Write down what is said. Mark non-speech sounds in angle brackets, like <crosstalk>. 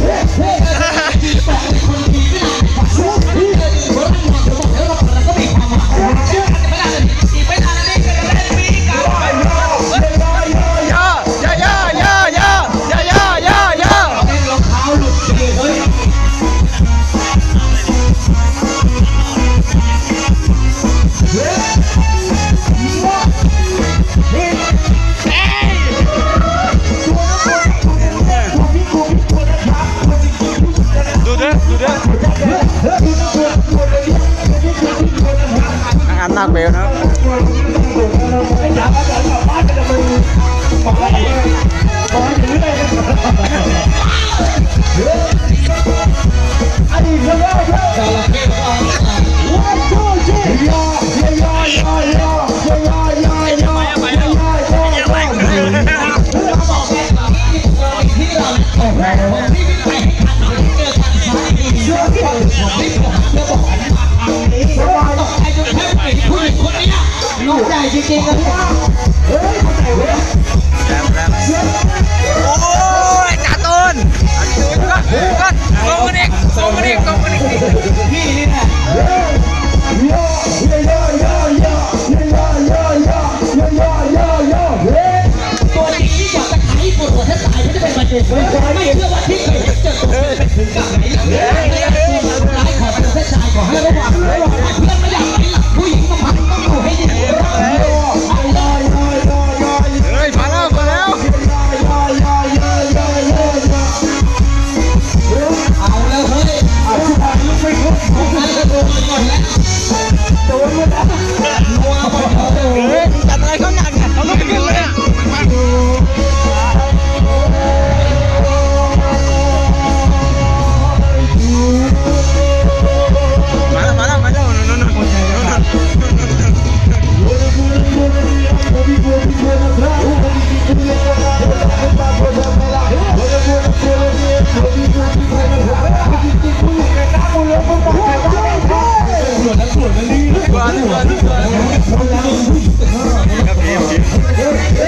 Yes! มาหารนักเบลนะครับลู กใหญ่จริงๆนะโอ้ยจ่าต้นก็ก็ส่งกันอีกส่งกันอีกส่งกันอีกพี่นี่แหละตัวนี้อยากจะ Yeah. <laughs> ปวดนะปวดนะนี่ปวดปวดปวด